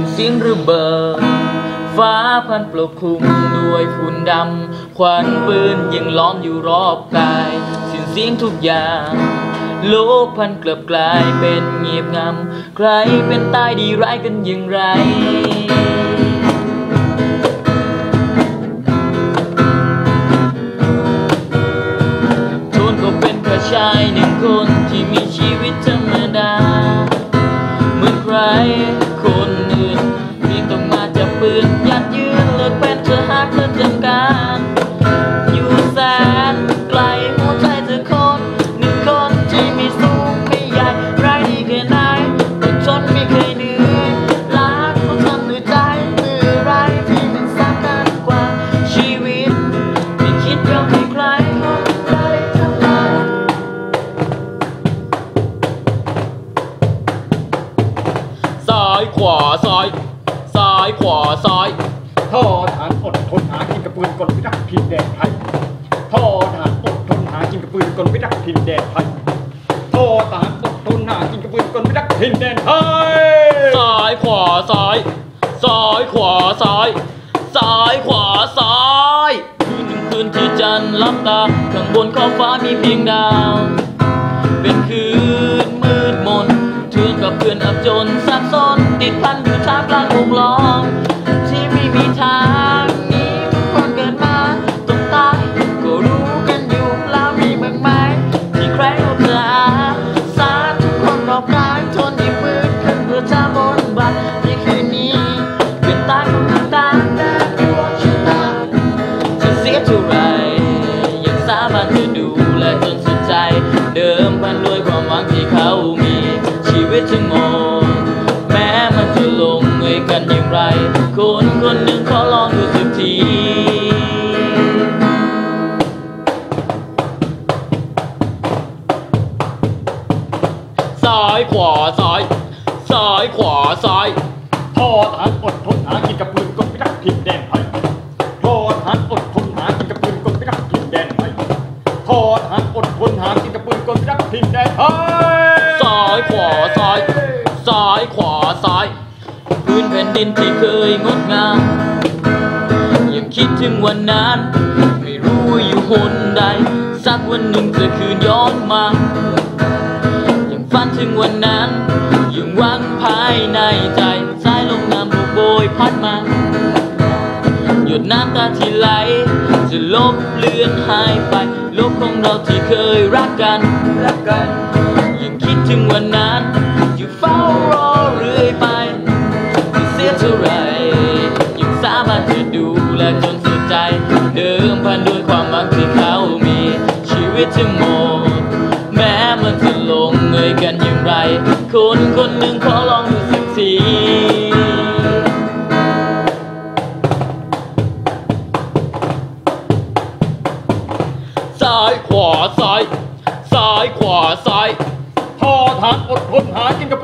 สิ้นเสียงระเบิด ฟ้าพันปกคลุมด้วยฝุ่นดำ ควันปืนยังล้อมอยู่รอบกายสิ้นเสียงทุกอย่าง โลกพันกลับกลายเป็นเงียบงำ ใครเป็นตายดีร้ายกันอย่างไรโทนก็เป็นแค่ชายหนึ่งคนที่มีชีายขวาซ้ายซ้ายขวาซ้ายท่อทหารอดทนหากินกับปืนกลพิทักษ์ถิ่นแดนไทยท่อทหารอดทนหากินกับปืนกลพิทักษ์ถิ่นแดนไทยท่อทหารอดทนหากินกับปืนกลพิทักษ์ถิ่นแดนไทยซ้ายขวาซ้ายซ้ายขวาซ้ายซ้ายขวาซ้ายคืนหนึ่งคืนที่จันทร์ลับตาข้างบนขอบฟ้ามีเพียงดาว เป็นคืนมืดมนเธอกับเพื่อนอับจนสับสน ติดพันอยู่ท่ามกลางวงล้อมที่ไม่มีทางหนี้ทุกคนเกิดมาต้องตายก็รู้กันอยู่แล้วมีบ้างไหมที่ใครเขาจะอาสาทุกคนรอบกายทนหยิบมือขึ้นเพื่อจะบนบานในคืนนี้เป็นตาของทาตาแน่ดวงชะตาจะเสียเท่าไรยังสามารถจะดูแลจนสุดใจ เดิมพันด้วยความหวังที่ ไรคนคนหนึ่งขอลองดูสักทีซ้ายขวาซ้ายซ้ายขวาซ้ายทอทหารอดทนหากินกับปืนกลพิทักษ์ถิ่นแดนไทยทอทหารอดทนหากินกับปืนกลพิทักษ์ถิ่นแดนไทยทอทหารอดทนหากินกับปืนกลพิทักษ์ถิ่นแดนไทยซ้ายขวาซ้ายซ้ายขวาซ้าย ดินที่เคยงดงาม ยังคิดถึงวันนั้น ไม่รู้อยู่หนใด สักวันหนึ่งจะคืนย้อนมา ยังฝันถึงวันนั้น ยังหวังภายในใจสายลมน้ำลูกโบยพัดมา หยดน้ำตาที่ไหล จะลบเลือนหายไป โลกของเราที่เคยรักกันรักกัน ความหวังที่เขามี ชีวิตจะหมด แม้มันจะลงเอยกันอย่างไร คนคนหนึ่งขอลองดูสักทีซ้ายขวาซ้ายซ้ายขวาซ้ายท่อทารอดทนหากินกับ